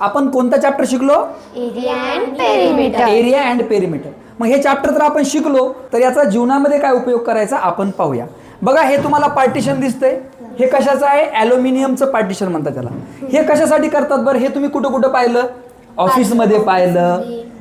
आपण कोणता चॅप्टर शिकलो? Area and perimeter area and perimeter मग हे चॅप्टर जर आपण शिकलो तर याचा जीवनामध्ये काय उपयोग करायचा आपण पाहूया. बघा हे तुम्हाला पार्टिशन दिसतंय. हे कशाचं आहे? ॲल्युमिनियमचं पार्टिशन म्हणतात त्याला. हे कशासाठी करतात बरं? हे तुम्ही कुठं कुठं पाहिलं? ऑफिसमध्ये पाहिलं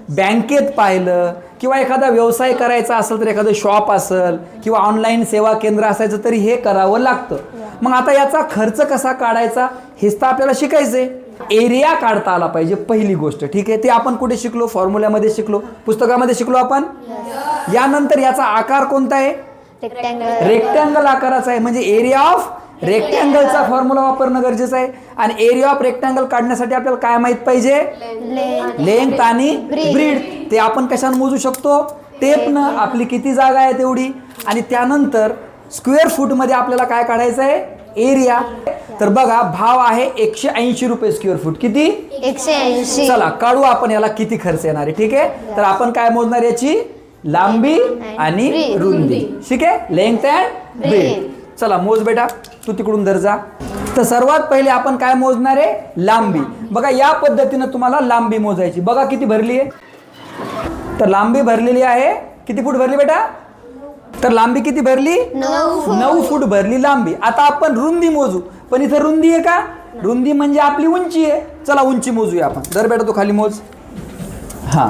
बँकेत पाहिलं किंवा एखादा व्यवसाय करायचा असेल तर एखादं शॉप असेल किंवा ऑनलाईन सेवा केंद्र असायचं तरी हे करावं लागतं. मग आता याचा खर्च कसा काढायचा? हेच तर आपल्याला शिकायचंय. एरिया काढता आला पाहिजे पहिली गोष्ट. ठीक आहे? ते आपण कुठे शिकलो? फॉर्म्युल्यामध्ये शिकलो. पुस्तकामध्ये शिकलो आपण? यानंतर याचा आकार कोणता आहे? रेक्टँगल आकाराचा आहे. म्हणजे एरिया ऑफ रेक्टँगलचा फॉर्म्युला वापरणं गरजेचं आहे. आणि एरिया ऑफ रेक्टँगल काढण्यासाठी आपल्याला काय माहीत पाहिजे? लेंथ आणि ब्रीड ते आपण कशाने मोजू शकतो? टेपनं आपली किती जागा आहे तेवढी? आणि त्यानंतर स्क्वेअर फूटमध्ये आपल्याला काय काढायचं आहे? एरिया तर बघा भाव आहे एकशे ऐंशी रुपये स्क्वेअर फूट किती? एकशे ऐंशी. चला काढू आपण याला किती खर्च येणार आहे ठीक आहे? तर आपण काय मोजणार याची? लांबी आणि. रुंदी. ठीक आहे? Length and Breadth. चला मोज बेटा. तू तिकडून धर जा. तर सर्वात पहिले आपण काय मोजणार आहे? लांबी. बघा या पद्धतीनं तुम्हाला लांबी मोजायची. बघा किती भरली आहे. तर लांबी भरलेली आहे. किती फूट भरली बेटा? तर लांबी किती भरली? नऊ फूट. भरली लांबी. आता आपण रुंदी मोजू. पण इथं रुंदी आहे का? रुंदी म्हणजे आपली उंची आहे. चला उंची मोजूया आपण. दर बेटा तू खाली मोज. हा.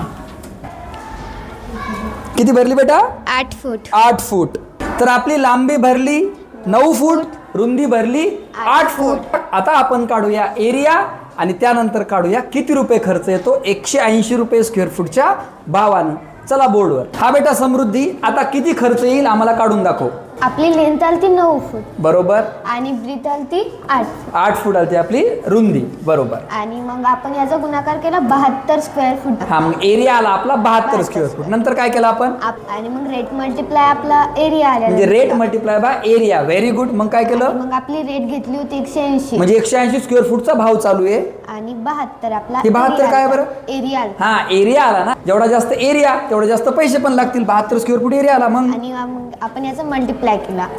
किती भरली बेटा? आठ फूट. आठ फूट. तर आपली लांबी भरली नऊ फूट रुंदी भरली आठ फूट. आता आपण काढूया एरिया आणि त्यानंतर काढूया किती रुपये खर्च येतो? एकशे ऐंशी रुपये स्क्वेअर फूटच्या भावानं. चला बोर्डवर. हा बेटा समृद्धी आता किती खर्च येईल आम्हाला काढून दाखव. आपली लेंथ आली ती नऊ फूट. बरोबर? आणि ब्रीथ आली ती आठ फूट. आठ फूट आली आपली रुंदी. बरोबर. आणि मग आपण याचा गुणाकार केला बहात्तर स्क्वेअर फूट हा मग एरिया आला आपला बहात्तर स्क्वेअर फूट नंतर काय केलं आपण? आप- आणि मग रेट मल्टिप्लाय आपला एरिया आला म्हणजे rate multiply by area very good मग काय केलं? मग आपली रेट घेतली होती एकशे ऐंशी. म्हणजे एकशे ऐंशी स्क्वेअर फूटचा भाव चालू आहे. आणि बहात्तर आपला हे 72 काय बरं? एरिया हा एरिया आला ना. जेवढा जास्त एरिया तेवढा जास्त पैसे पण लागतील. बहात्तर स्क्वेअर फूट एरिया आला मग. आणि मग आपण याचा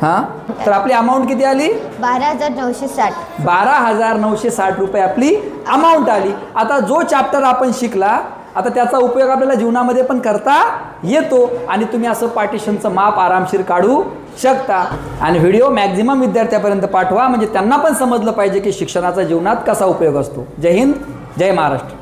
हा? तर आपली अमाऊंट किती आली? बारा हजार नऊशे साठ. बारा हजार नऊशे साठ रुपये आपली अमाऊंट आली. आता जो चॅप्टर आपण शिकला आता त्याचा उपयोग आपल्याला जीवनामध्ये पण करता येतो आणि तुम्ही असं पार्टिशनचं माप आरामशीर काढू शकता. आणि व्हिडिओ मॅक्झिमम विद्यार्थ्यापर्यंत पाठवा. म्हणजे त्यांना पण समजलं पाहिजे की शिक्षणाचा जीवनात कसा उपयोग असतो. जय हिंद जय महाराष्ट्र.